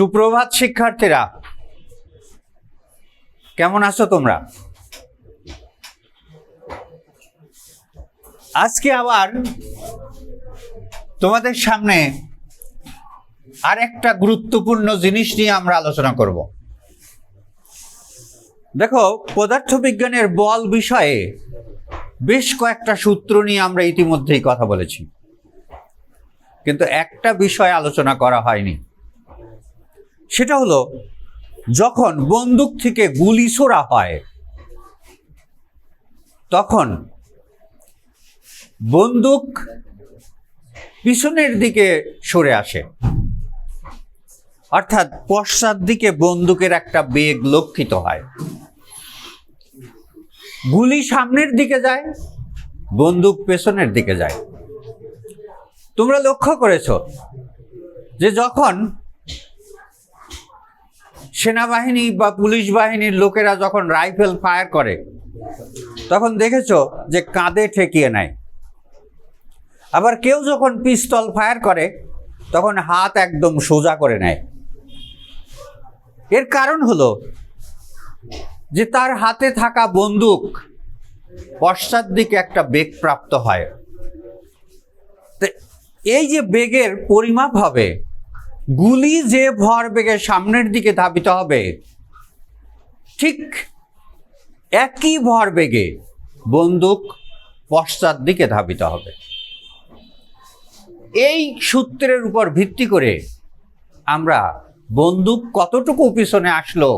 সুপ্রভাত শিক্ষার্থীরা, কেমন আছো তোমরা? আজকে আবার তোমাদের সামনে আর একটা গুরুত্বপূর্ণ জিনিস নিয়ে আমরা আলোচনা করব। দেখো, পদার্থবিজ্ঞানের বল বিষয়ে বেশ কয়েকটা সূত্র নিয়ে আমরা ইতিমধ্যেই কথা বলেছি। কিন্তু একটা বিষয় আলোচনা করা হয়নি। সেটা হলো, যখন বন্দুক থেকে গুলি ছোড়া হয়, তখন বন্দুক পিছনের দিকে সরে আসে। অর্থাৎ পশ্চাৎ দিকে বন্দুকের একটা বেগ লক্ষিত হয়। গুলি সামনের দিকে যায়, বন্দুক পেছনের দিকে যায়। তোমরা লক্ষ্য করেছ যে যখন সেনাবাহিনী বা পুলিশ বাহিনীর লোকেরা যখন রাইফেল ফায়ার করে, তখন দেখেছ যে কাঁধে ঠেকিয়ে নেয়। আবার কেউ যখন পিস্তল ফায়ার করে, তখন হাত একদম সোজা করে নেয়। এর কারণ হলো যে তার হাতে থাকা বন্দুক পশ্চাৎ দিকে একটা বেগ প্রাপ্ত হয়। এই যে বেগের পরিমাপ হবে গুলি যে ভর বেগে সামনের দিকে ধাবিত হবে, ঠিক একই ভর বেগে বন্দুক পশ্চাৎ দিকে ধাবিত হবে। এই সূত্রের উপর ভিত্তি করে আমরা বন্দুক কতটুকু পিছনে আসলো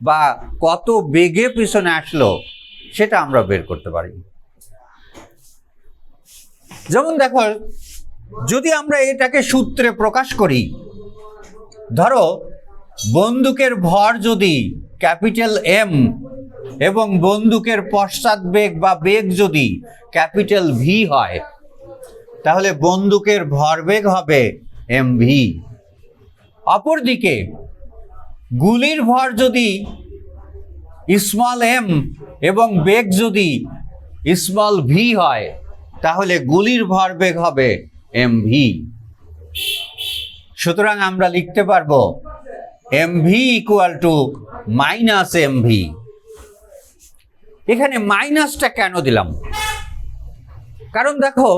বা কত বেগে পিছনে আসলো সেটা আমরা বের করতে পারি। যেমন দেখো, যদি আমরা এটাকে সূত্রে প্রকাশ করি ধরো, বন্দুকের ভর যদি ক্যাপিটাল এম এবং বন্দুকের পশ্চাৎ বেগ বা বেগ যদি ক্যাপিটাল ভি হয়, তাহলে বন্দুকের ভরবেগ হবে এম ভি। অপরদিকে, গুলির ভর যদি স্মল এম এবং বেগ যদি স্মল ভি হয়, তাহলে গুলির ভরবেগ হবে এম ভি। সুতরাং আমরা লিখতে পারব M V equal to minus M V এখানে মাইনাসটা কেন দিলাম? কারণ দেখো,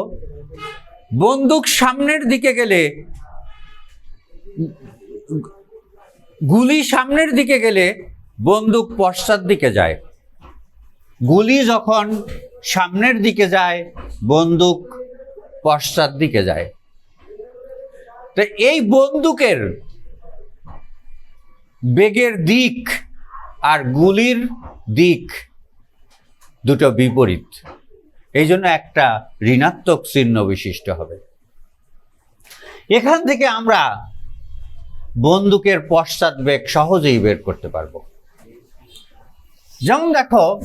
বন্দুক সামনের দিকে গেলে, গুলি সামনের দিকে গেলে বন্দুক পশ্চাৎ দিকে যায়। গুলি যখন সামনের দিকে যায়, বন্দুক পশ্চাৎ দিকে যায়। তো এই বন্দুকের বেগের দিক আর গুলির দিক দুটো বিপরীত। এই জন্য একটা ঋণাত্মক চিহ্ন বিশিষ্ট হবে। এখান থেকে আমরা বন্দুকের পশ্চাৎ বেগ সহজেই বের করতে পারব। যেমন দেখো,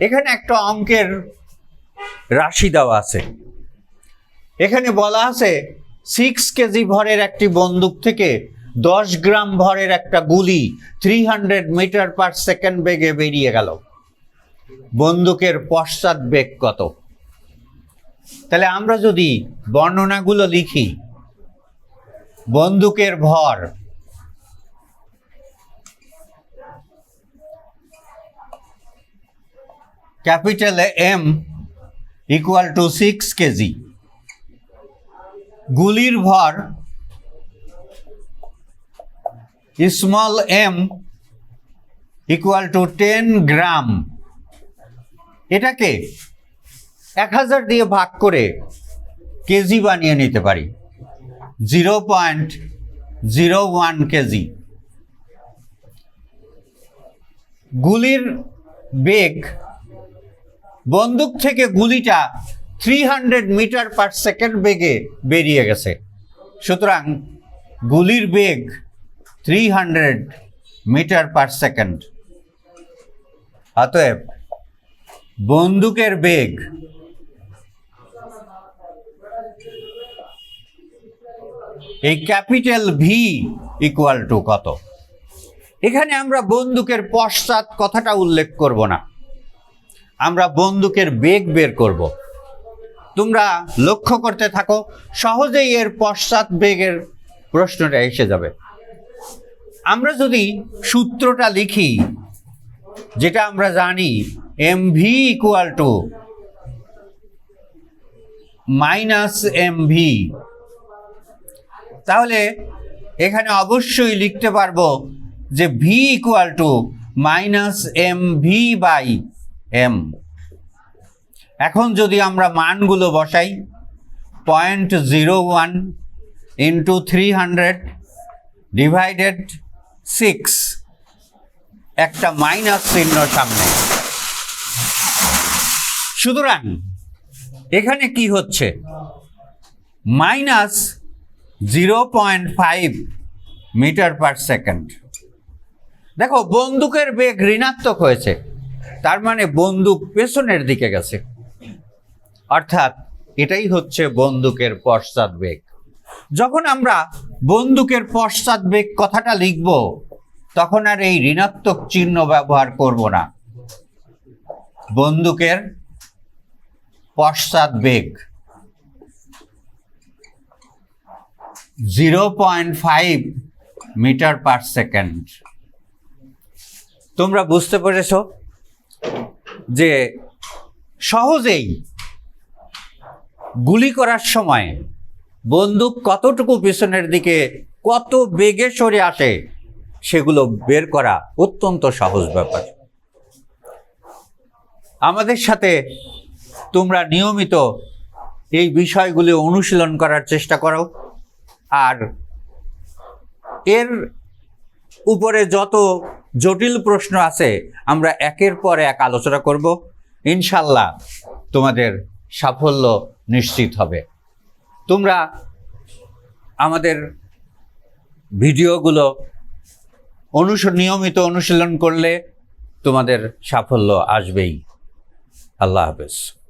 এখানে একটা অঙ্কের রাশি দেওয়া আছে। এখানে বলা আছে সিক্স কেজি ভরের একটি বন্দুক থেকে দশ গ্রাম ভরের একটা গুলি three hundred metre per second বেগে বেরিয়ে গেল। বন্দুকের পশ্চাৎ বেগ কত? তাহলে আমরা যদি বর্ণনাগুলো লিখি, বন্দুকের ভর capital M equal to six kg. গুলির ভর small M equal to ten gram এটাকে এক হাজার দিয়ে ভাগ করে কেজি বানিয়ে নিতে পারি। Zero point zero one kg গুলির বেগ বন্দুক থেকে গুলিটা three hundred metre per second বেগে বেরিয়ে গেছে। সুতরাং গুলির বেগ three hundred metre per second অতএব বন্দুকের বেগ এই ক্যাপিটাল ভি ইকুয়াল টু কত? এখানে আমরা বন্দুকের পশ্চাৎ কথাটা উল্লেখ করব না। আমরা বন্দুকের বেগ বের করব। তোমরা লক্ষ্য করতে থাকো, সহজেই এর পশ্চাৎ বেগের প্রশ্নটা এসে যাবে। আমরা যদি সূত্রটা লিখি, যেটা আমরা জানি M V equal to minus M V তাহলে এখানে অবশ্যই লিখতে পারব যে V equal to minus M V by M এখন যদি আমরা মানগুলো বসাই point zero one into three hundred divided six একটা মাইনাস চিহ্ন সামনে। সুতরাং, এখানে কি হচ্ছে? Minus zero point five metre per second দেখো, বন্দুকের বেগ ঋণাত্মক হয়েছে, তার মানে বন্দুক পেছনের দিকে গেছে। অর্থাৎ এটাই হচ্ছে বন্দুকের পশ্চাৎ বেগ। যখন আমরা বন্দুকের পশ্চাৎ বেগ কথাটা লিখব, তখন আর এই ঋণাত্মক চিহ্ন ব্যবহার করব না। বন্দুকের পশ্চাৎ বেগ zero point five metre per second. তোমরা বুঝতে পেরেছ যে সহজেই গুলি করার সময় বন্দুক কতটুকু পিছনের দিকে কত বেগে সরে আসে সেগুলো বের করা অত্যন্ত সহজ ব্যাপার। আমাদের সাথে তোমরা নিয়মিত এই বিষয়গুলি অনুশীলন করার চেষ্টা করো। আর এর উপরে যত জটিল প্রশ্ন আছে, আমরা একের পর এক আলোচনা করব। ইনশাল্লাহ তোমাদের সাফল্য নিশ্চিত হবে। তোমরা আমাদের ভিডিওগুলো অনুস নিয়মিত অনুশীলন করলে তোমাদের সাফল্য আসবেই। আল্লাহ হাফেজ।